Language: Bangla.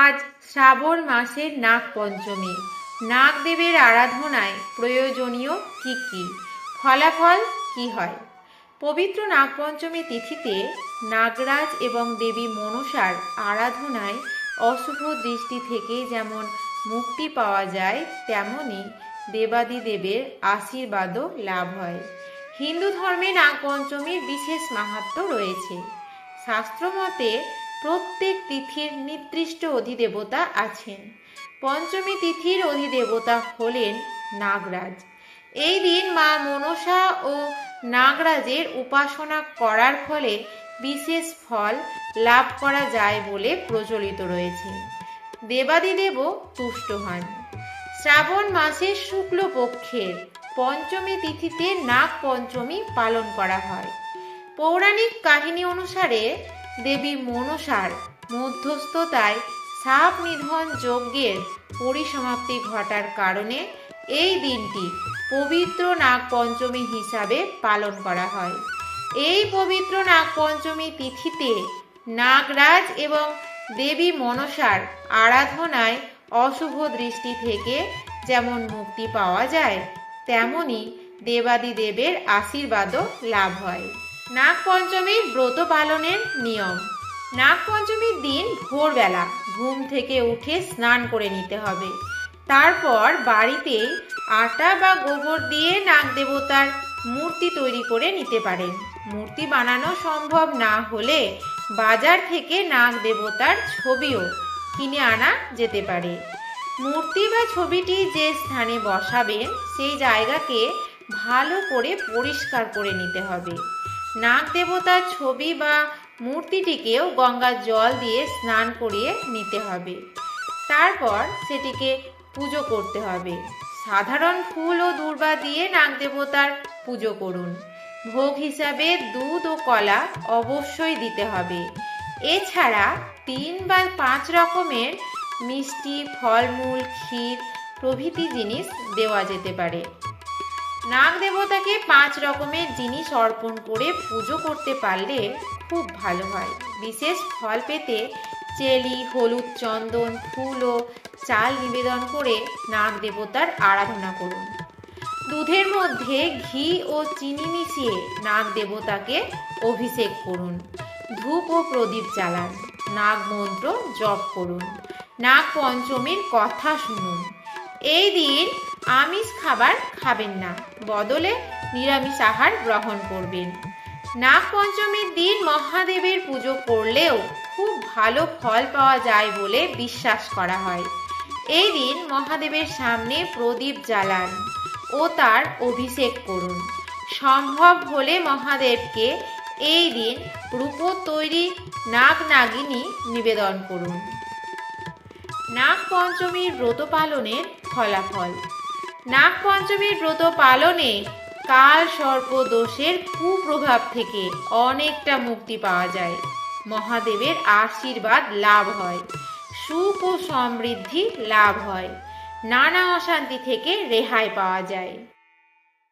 আজ শ্রাবণ মাসের নাগ পঞ্চমী নাগদেবের আরাধনায় প্রয়োজনীয় কি কি? ফলাফল কি হয়? পবিত্র নাগপঞ্চমী তিথিতে নাগরাজ এবং দেবী মনসার আরাধনায় অশুভ দৃষ্টি থেকে যেমন মুক্তি পাওয়া যায়, তেমনি দেবাদিদেবের আশীর্বাদও লাভ হয়। হিন্দু ধর্মে নাগপঞ্চমীর বিশেষ মাহাত্ম্য রয়েছে। শাস্ত্রমতে প্রত্যেক তিথির নির্দিষ্ট অধিদেবতা আছেন। পঞ্চমী তিথির অধিদেবতা হলেন নাগরাজ। এই দিন মা মনসা ও নাগরাজের উপাসনা করার ফলে বিশেষ ফল লাভ করা যায় বলে প্রচলিত রয়েছে। দেবাদিদেবও তুষ্ট হন। শ্রাবণ মাসের শুক্লপক্ষের পঞ্চমী তিথিতে নাগ পঞ্চমী পালন করা হয়। পৌরাণিক কাহিনী অনুসারে দেবী মনসার মধ্যস্থতায় সাপ নিধন যজ্ঞের পরিসমাপ্তি ঘটার কারণে এই দিনটি পবিত্র নাগ পঞ্চমী হিসাবে পালন করা হয়। এই পবিত্র নাগ পঞ্চমী তিথিতে নাগরাজ এবং দেবী মনসার আরাধনায় অশুভ দৃষ্টি থেকে যেমন মুক্তি পাওয়া যায়, তেমনি দেবাদিদেবের আশীর্বাদও লাভ হয়। নাগ পঞ্চমীর ব্রত পালনের নিয়ম। নাগ পঞ্চমীর দিন ভোরবেলা ঘুম থেকে উঠে স্নান করে নিতে হবে। তারপর বাড়িতেই আটা বা গোবর দিয়ে নাগ দেবতার মূর্তি তৈরি করে নিতে পারেন। মূর্তি বানানো সম্ভব না হলে বাজার থেকে নাগ দেবতার ছবিও কিনে আনা যেতে পারে। মূর্তি বা ছবিটি যে স্থানে বসাবেন, সেই জায়গাকে ভালো করে পরিষ্কার করে নিতে হবে। নাগ দেবতার ছবি বা মূর্তিটিকেও গঙ্গার জল দিয়ে স্নান করিয়ে নিতে হবে। তারপর সেটিকে পুজো করতে হবে। সাধারণ ফুল ও দূর্বা দিয়ে নাগ দেবতার পুজো করুন। ভোগ হিসাবে দুধ ও কলা অবশ্যই দিতে হবে। এছাড়া তিন বা পাঁচ রকমের মিষ্টি, ফলমূল, ক্ষীর প্রভৃতি জিনিস দেওয়া যেতে পারে। নাগ দেবতাকে পাঁচ রকমের জিনিস অর্পণ করে পুজো করতে পারলে খুব ভালো হয়। বিশেষ ফল পেতে চেলি, হলুদ চন্দন, ফুল ও চাল নিবেদন করে নাগ দেবতার আরাধনা করুন। দুধের মধ্যে ঘি ও চিনি মিশিয়ে নাগ দেবতাকে অভিষেক করুন। ধূপ ও প্রদীপ জ্বালান। নাগ মন্ত্র জপ করুন। নাগ পঞ্চমীর কথা শুনুন। এই দিন আমিষ খাবার খাবেন না। বদলে নিরামিষ আহার গ্রহণ করবেন। নাগ পঞ্চমীর দিন মহাদেবের পুজো করলেও খুব ভালো ফল পাওয়া যায় বলে বিশ্বাস করা হয়। এই দিন মহাদেবের সামনে প্রদীপ জ্বালান ও তার অভিষেক করুন। সম্ভব হলে মহাদেবকে এই দিন রূপোর তৈরি নাগ নাগিনী নিবেদন করুন। নাগ পঞ্চমীর ব্রত পালনের ফলাফল নাগ পঞ্চমীর ব্রত পালনে কাল সর্প দোষের কুপ্রভাব থেকে অনেকটা মুক্তি পাওয়া যায়। মহাদেবের আশীর্বাদ লাভ হয়, সুখ ও সমৃদ্ধি লাভ হয়, নানা অশান্তি থেকে রেহাই পাওয়া যায়।